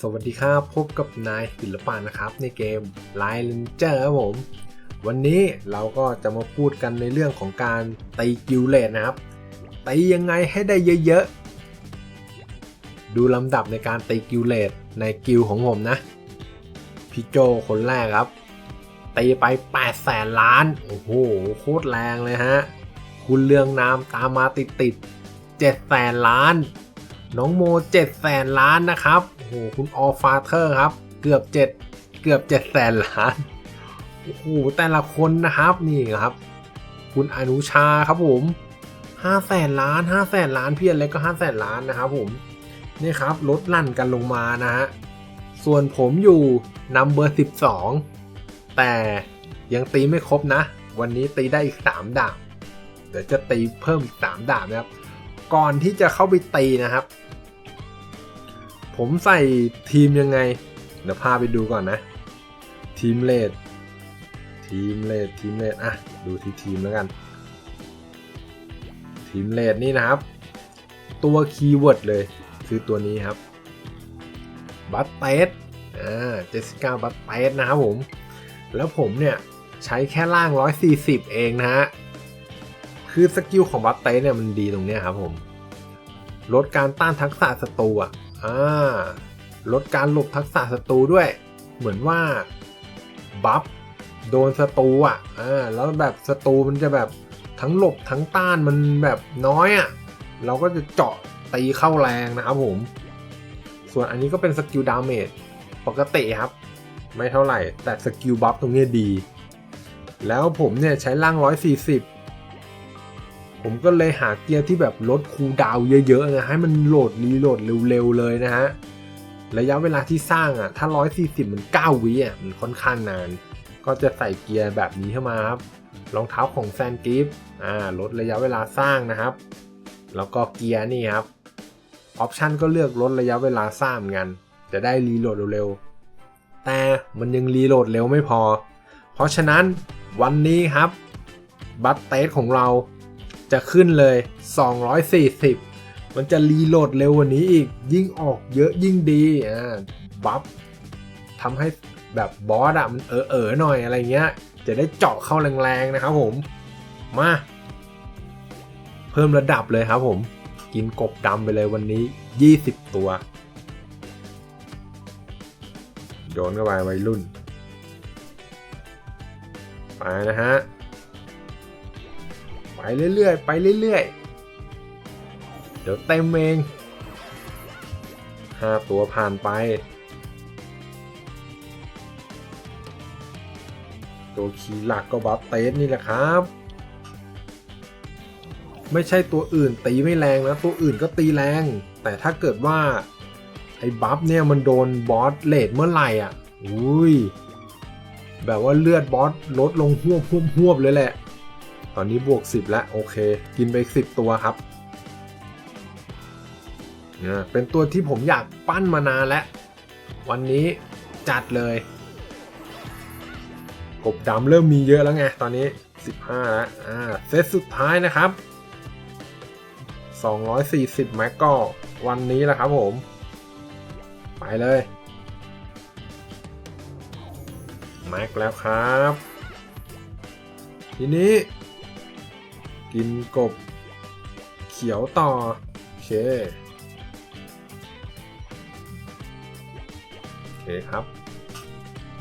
สวัสดีครับ พบกับนายศิลปะนะครับ ในเกม Line Ranger ครับผม วันนี้เราก็จะมาพูดกันในเรื่องของการตีกิลเลตนะครับ ตียังไงให้ได้เยอะๆ ดูลำดับในการตีกิลเลตในกิลของผมนะ พี่โจคนแรกครับ ตีไป8แสนล้าน โอ้โห โคตรแรงเลยฮะ คุณเรืองนามตามมาติดติดๆ7แสนล้าน น้องโม7แสนล้านนะครับโอ้โหคุณออฟาเธอร์ครับ เกือบ 7 เกือบ7แสนล้านโอ้โหแต่ละคนนะครับนี่ครับ คุณอนุชาครับผม5แสนล้าน5แสนล้านพี่อนเล็กก็5แสนล้านนะครับผมนี่ครับลดลั่นกันลงมานะฮะส่วนผมอยู่นัมเบอร์12 แต่ยังตีไม่ครบนะ วันนี้ตีได้อีก 3 ดาบ เดี๋ยวจะตีเพิ่มอีก 3 ดาบนะครับ ก่อนที่จะเข้าไปตีนะครับ ผมใส่ทีมยังไง เดี๋ยวพาไปดูก่อนนะ ทีมเลดทีมเลดทีมเลดอะ ดูที่ทีมแล้วกัน ทีมเลดนี่นะครับ ตัวคีย์เวิร์ดเลยคือตัวนี้ครับบัตเตสอ่าเจสสิก้าบัตเตสนะครับผม แล้วผมเนี่ย ใช้แค่ล่าง 140 เองนะฮะ คือสกิลของบัตเตสเนี่ยมันดีตรงเนี้ยครับผม ลดการต้านทักษะศัตรูอะอ่าลดการหลบทักษะศัตรูด้วย เหมือนว่าบัฟโดนศัตรูอะอ่าแล้วแบบศัตรูมันจะแบบทั้งหลบทั้งต้านมันแบบน้อยอะเราก็จะเจาะตีเข้าแรงนะครับผม ส่วนอันนี้ก็เป็นสกิลดาเมจปกติครับ ไม่เท่าไหร่แต่สกิลบัฟตรงนี้ดี แล้วผมเนี่ยใช้ล่าง 140 ผมก็เลยหาเกียร์ที่แบบลดคูลดาวเยอะๆนะให้มันโหลดรีโหลดเร็วๆเลยนะฮะระยะเวลาที่สร้างอะถ้า 140 มัน 9 วิอะมันค่อนข้างนาน ก็จะใส่เกียร์แบบนี้เข้ามาครับรองเท้าของแซนกิฟอ่าลดระยะเวลาสร้างนะครับ แล้วก็เกียร์นี่ครับออปชันก็เลือกลดระยะเวลาสร้างเหมือนกัน จะได้รีโหลดเร็วๆแต่มันยังรีโหลดเร็วไม่พอ เพราะฉะนั้นวันนี้ครับ บัตเตสของเรา จะขึ้นเลย 240 มันจะรีโหลดเร็วกว่านี้อีก ยิ่งออกเยอะยิ่งดี อ่า บัฟทำให้แบบบอสอะมันเออเออหน่อยอะไรเงี้ย จะได้เจาะเข้าแรงๆนะครับผม มา เพิ่มระดับเลยครับผม กินกบดำไปเลยวันนี้ 20 ตัว โยนเข้าไปวัยรุ่น ไปนะฮะ เรื่อยๆ ไปเรื่อยๆ เดี๋ยวเต็มเองห้าตัวผ่านไป ตัวคีย์หลักก็บัฟเตสนี่แหละครับ ไม่ใช่ตัวอื่นตีไม่แรงนะ ตัวอื่นก็ตีแรง แต่ถ้าเกิดว่า ไอ้บัฟเนี่ยมันโดนบอสเลดเมื่อไหร่อะ อุ้ย แบบว่าเลือดบอสลดลงหวบหวบหวบเลยแหละ ตอนนี้บวก 10 แล้วโอเค กินไป 10 ตัวครับเนี่ยเป็นตัวที่ผมอยากปั้นมานานแล้ว วันนี้จัดเลยกบดำเริ่มมีเยอะแล้วไง ตอนนี้ 15 แล้ว อ่า เซตสุดท้ายนะครับ 240 แม็กก็วันนี้แหละครับผม ไปเลย แม็กแล้วครับ ทีนี้ กินกบ เขียวต่อ โอเค โอเคครับ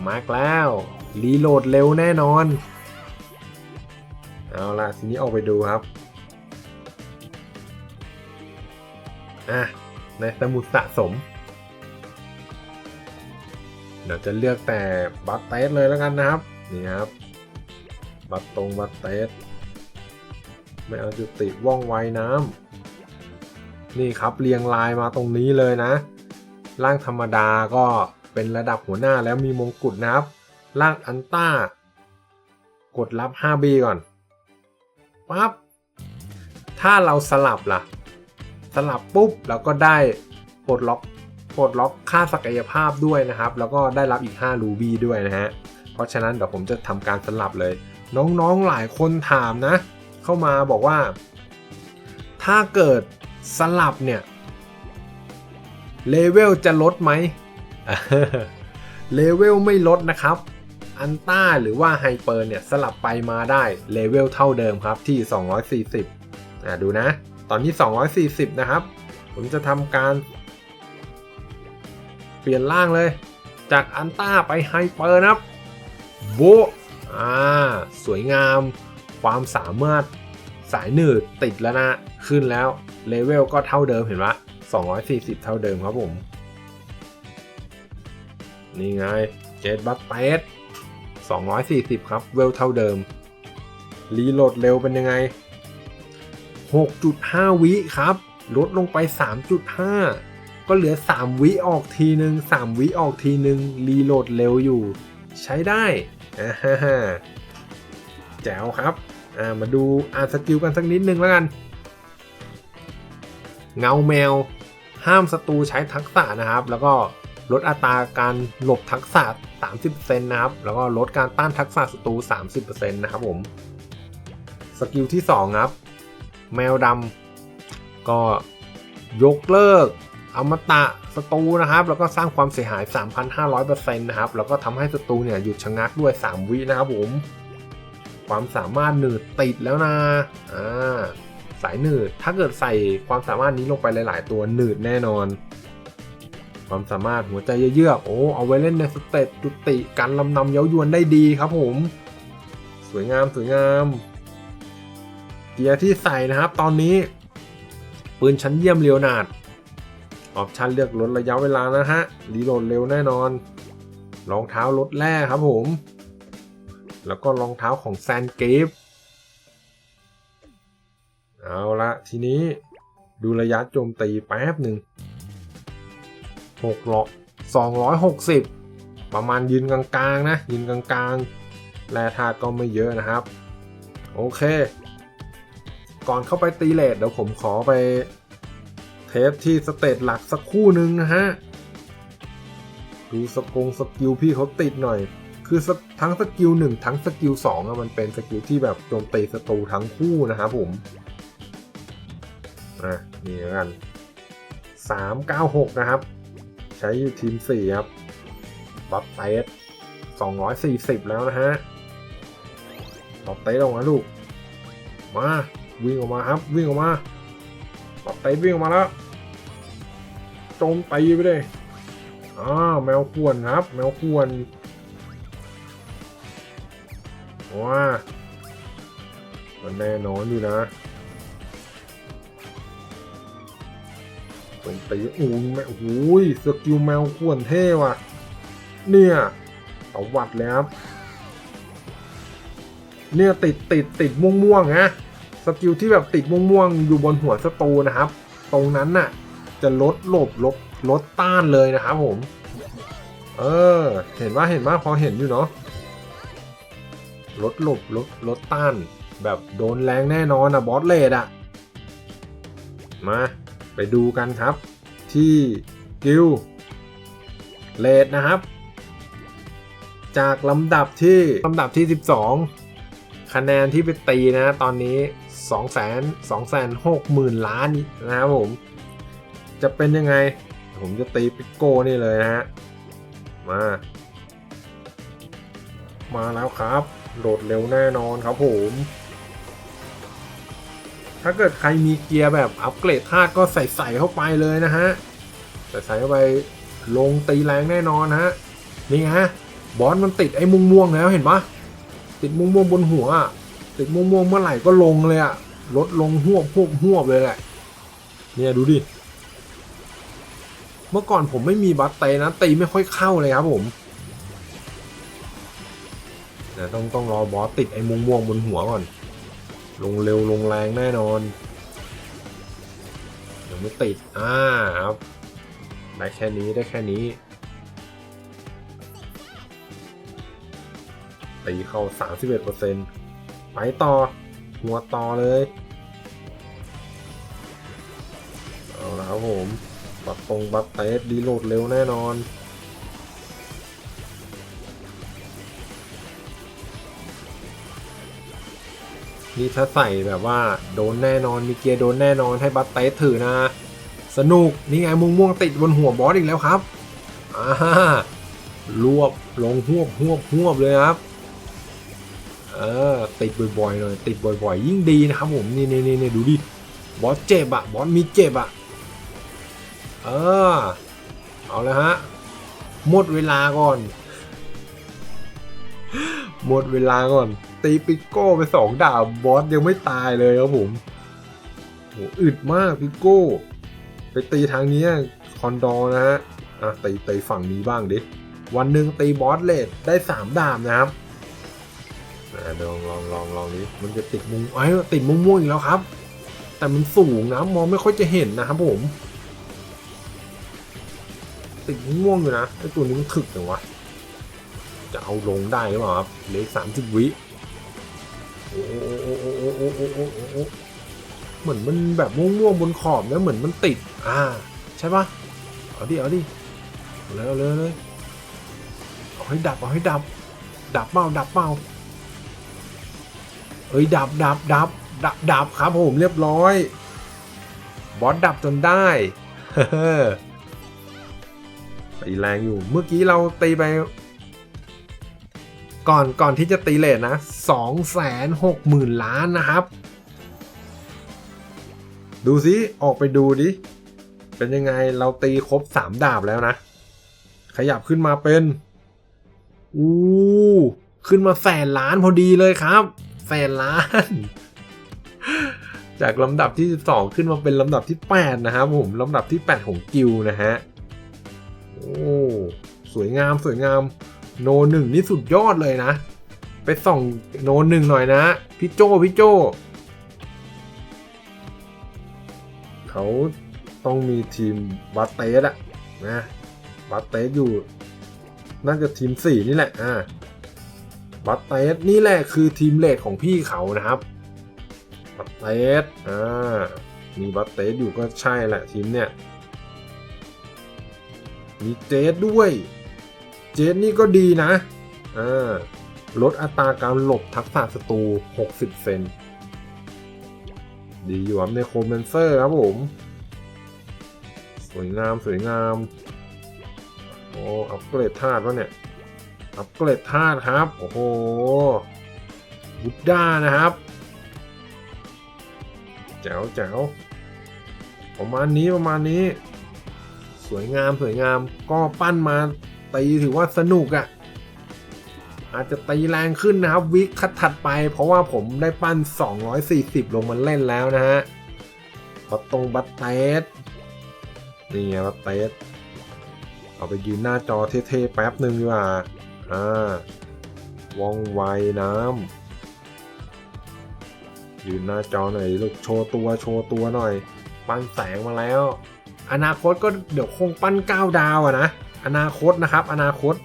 มาร์กแล้ว รีโหลดเร็วแน่นอน เอาล่ะทีนี้ออกไปดูครับ อะ ในสมุดสะสม เดี๋ยวจะเลือกแต่บัตเตสเลยแล้วกันนะครับ นี่ครับ บัตตรงบัตเตส ไม่เอาจุติว่องไวน้ำนี่ครับเรียงลายมาตรงนี้เลยนะ ร่างธรรมดาก็เป็นระดับหัวหน้าแล้วมีมงกุฎนะครับ ร่างอันต้ากดรับ 5B ก่อนปั๊บถ้าเราสลับล่ะ สลับปุ๊บเราก็ได้ปลดล็อกปลดล็อกค่าศักยภาพด้วยนะครับ แล้วก็ได้รับอีก 5 รูบี้ด้วยนะฮะ เพราะฉะนั้นเดี๋ยวผมจะทำการสลับเลย น้องๆหลายคนถามนะ เข้ามาบอกว่า ถ้าเกิดสลับเนี่ยเลเวลจะลดไหมเลเวลไม่ลดนะครับอันต้าหรือว่าไฮเปอร์เนี่ยสลับไปมาได้เลเวลเท่าเดิมครับที่ 240อ่าดูนะ ตอนนี้ 240 นะครับ ผมจะทำการ เปลี่ยนร่างเลย จากอันต้าไปไฮเปอร์นะครับโบอ่า สวยงาม ความสามารถสายหนืดติดแล้วนะ ขึ้นแล้วเลเวลก็เท่าเดิมเห็นปะ240 เท่าเดิมครับผม นี่ไงเจ็ดบัตเตส240 ครับ เวลเท่าเดิม รีโหลดเร็วเป็นยังไง 6.5 วิครับ ลดลงไป 3.5 ก็เหลือ 3 วิออกทีหนึ่ง3 วิออกทีหนึ่งรีโหลดเร็วอยู่ ใช้ได้อ่าฮ่าแจ๋วครับ อ่ามาดูอ่านสกิลกันสักนิดนึงแล้วกัน เงาแมว ห้ามศัตรูใช้ทักษะนะครับ แล้วก็ลดอัตราการหลบทักษะ 30%นะครับ แล้วก็ลดการต้านทักษะศัตรู 30%นะครับผม สกิลที่ 2 ครับ แมวดำก็ยกเลิกอมตะศัตรูนะครับ แล้วก็สร้างความเสียหาย 3,500%นะครับ แล้วก็ทำให้ศัตรูเนี่ยหยุดชะงักด้วย 3 วินะครับผม ความสามารถหนืดติดแล้วนะอ่าสายหนืดถ้าเกิดใส่ความสามารถนี้ลงไปหลาย ๆ ตัวหนืดแน่นอน ความสามารถหัวใจเยือกโอ้เอาไว้เล่นในสเตตจุติการลำนำเย้ายวนได้ดีครับผม สวยงามสวยงามเกียร์ที่ใส่นะครับ ตอนนี้ปืนชั้นเยี่ยมเรียวนาดออปชันเลือกลดระยะเวลานะฮะรีโหลดเร็วแน่นอนรองเท้าลดแร่ครับผม แล้วก็รองเท้าของแซนเกฟเอาละทีนี้ดูระยะโจมตีแป๊บหนึ่งหกหลอสองร้อยหกสิบประมาณยืนกลางๆนะ ยืนกลางๆแร่ธาก็ไม่เยอะนะครับ โอเค ก่อนเข้าไปตีเลทเดี๋ยวผมขอไป เทสที่สเตจหลักสักคู่หนึ่งนะฮะ ดูสกงสกิลพี่เขาติดหน่อย คือทั้งสกิลหนึ่งทั้งสกิลสองอะมันเป็นสกิลที่แบบโจมตีศัตรูทั้งคู่นะครับผมอะนี่ล้วกันสามเก้าหกนะครับ ใช้อยู่ทีมสี่ครับบัฟเตสสองร้อยสี่สิบแล้วนะฮะบัฟเตสออกมาลูก มาวิ่งออกมาครับ วิ่งออกมาบัฟเตสวิ่งออกมาแล้วโจมตีไปเลยอ้าแมวขวนครับ แมวขวน ว้ามันแน่นอนอยู่นะโจมตีอู้ยแมวโอ้ยสกิลแมวขวนเท่ว่ะ เนี่ยตวัดเลยครับเนี่ยติดติดติดม่วงๆนะสกิลที่แบบติดม่วงๆอยู่บนหัวศัตรูนะครับ ตรงนั้นน่ะ จะลดหลบลบลดต้านเลยนะครับผม เออ เห็นว่าเห็นว่าพอเห็นอยู่เนาะ ลดหลบลดลดต้าน แบบโดนแรงแน่นอนอะบอสเลดอะมาไปดูกันครับ ที่กิลเลดนะครับ จากลำดับที่ลำดับที่ 12 คะแนนที่ไปตีนะตอนนี้ 2 2 6 0 0 0 0ล้านนะครับผม จะเป็นยังไง ผมจะตีปิโก้นี่เลยนะฮะมา มาแล้วครับ โหลดเร็วแน่นอนครับผม ถ้าเกิดใครมีเกียร์แบบอัปเกรดธาตุก็ใส่ใส่เข้าไปเลยนะฮะ ใส่ใส่เข้าไปลงตีแรงแน่นอนฮะ นี่ฮะ บอสมันติดไอ้ม่วงม่วงแล้วเห็นปะติดม่วงม่วงบนหัวอะติดม่วงม่วงเมื่อไหร่ก็ลงเลยอะลดลงหวบหวบหวบเลยแหละ เนี่ยดูดิ เมื่อก่อนผมไม่มีบัตเตนะตีไม่ค่อยเข้าเลยครับผม เดี๋ยวต้องต้องรอบอสติดไอ้ม่วงม่วงบนหัวก่อน ลงเร็วลงแรงแน่นอนยังไม่ติด อ่าครับได้แค่นี้ได้แค่นี้ตีเข้า 31%ไปต่อ หัวต่อเลย เอาละครับผม บัตตรงบัตเตสดีโหลดเร็วแน่นอน นี่ถ้าใส่แบบว่าโดนแน่นอนมีเกียร์โดนแน่นอนให้บัตเตสถือนะ สนุกนี่ไงม่วงม่วงๆติดบนหัวบอสอีกแล้วครับอ่ารวบลงหวบหวบหวบเลยครับเออติดบ่อยๆหน่อยติดบ่อยๆ ยิ่งดีนะครับผมนี่นี่นี่ดูดิบอสเจ็บอะบอสมีเจ็บอะเออเอาเลยฮะหมดเวลาก่อน หมดเวลาก่อน ตีปิโก้ไปสองดาบบอสยังไม่ตายเลยครับผมโหอึดมากปิโก้ ไปตีทางนี้คอนดอร์นะฮะอะตีตีฝั่งนี้บ้างดิ วันหนึ่งตีบอสเลดได้สามดาบนะครับอะลองลองลองลองดิมันจะติดมุมไอ้ติดมุมม่วงอีกแล้วครับ แต่มันสูงนะมองไม่ค่อยจะเห็นนะครับผม ติดมุมม่วงอยู่นะไอ้ตัวนี้มันถึกจังวะจะเอาลงได้หรือเปล่าครับเหลือสามสิบวิ เหมือนมันแบบม่วงๆบนขอบนะเหมือนมันติด อ่า ใช่ปะเอาดิเอาดิเอาเลยเอาเลยเลยเอาให้ดับเอาให้ดับ ดับเมาดับเมาเอ้ยดับดับดับดับดับครับผมเรียบร้อย บอสดับจนได้ตีแรงอยู่ เมื่อกี้เราตีไป ก่อนก่อนที่จะตีเลทนะสองแสนหกหมื่นล้านนะครับ ดูสิออกไปดูดิ เป็นยังไงเราตีครบสามดาบแล้วนะ ขยับขึ้นมาเป็น อู้ขึ้นมาแสนล้านพอดีเลยครับแสนล้าน จากลำดับที่ 12 ขึ้นมาเป็นลำดับที่ 8 นะครับผมลำดับที่ 8 ของกิลด์นะฮะ โอ้ สวยงามสวยงาม โนหนึ่งนี่สุดยอดเลยนะ ไปส่องโนหนึ่งหน่อยนะ พี่โจพี่โจเขาต้องมีทีมบาเตสอะนะบาเตสอยู่น่าจะทีมสี่นี่แหละอ่าบาเตสนี่แหละคือทีมเลดของพี่เขานะครับบาเตสอ่ามีบาเตสอยู่ก็ใช่แหละทีมเนี่ยมีเจสด้วย เจสนี่ก็ดีนะอ่าลดอัตราการหลบทักษะศัตรู 60 เซน ดีอยู่ครับในโคมเมนเซอร์ครับผม สวยงามสวยงาม โอ้ อัปเกรดธาตุวะเนี่ย อัปเกรดธาตุครับ โอ้โหบุดด้านะครับ แจ๋วแจ๋วประมาณนี้ประมาณนี้ สวยงามสวยงาม ก็ปั้นมา ตีถือว่าสนุกอะ่ะ อาจจะตีแรงขึ้นนะครับวิกคัดถัดไป เพราะว่าผมได้ปั้น 240 ลงมาเล่นแล้วนะฮะบัตตรงบัตเตสนี่ไงบัตเตสเอาไปยืนหน้าจอเท่ๆแป๊บหนึ่งดีกว่าอ่าว่องไวน้ำยืนหน้าจอหน่อยลูกโชว์ตัวโชว์ตัวหน่อย ปั้นแสงมาแล้ว อนาคตก็เดี๋ยวคงปั้นก้าดาวอะนะ อนาคตนะครับ อนาคต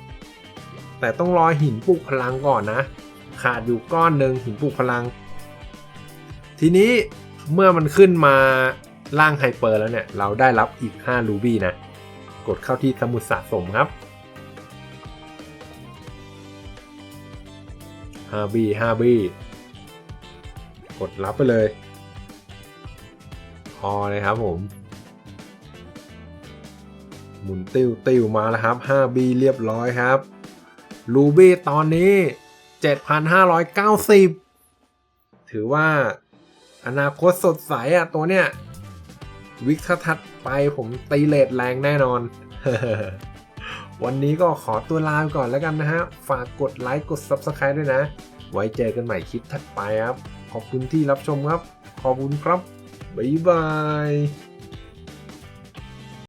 แต่ต้องรอหินปลุกพลังก่อนนะ ขาดอยู่ก้อนหนึ่งหินปลุกพลัง ทีนี้เมื่อมันขึ้นมาล่างไฮเปอร์แล้วเนี่ย เราได้รับอีก 5 รูบี้นะ กดเข้าที่สมุดสะสมครับ 5B 5B กดรับไปเลย พอเลยครับผม มุนติ้วติ้วมาแล้วครับ 5B เรียบร้อยครับรูบี้ตอนนี้ 7,590 ถือว่าอนาคตสดใสอะตัวเนี้ย วิกทัดไปผมตีเลทแรงแน่นอน วันนี้ก็ขอตัวลาไปก่อนแล้วกันนะฮะ ฝากกดไลค์กด Subscribe ด้วยนะ ไว้เจอกันใหม่คลิปถัดไปครับ ขอบคุณที่รับชมครับ ขอบคุณครับ บ๊ายบาย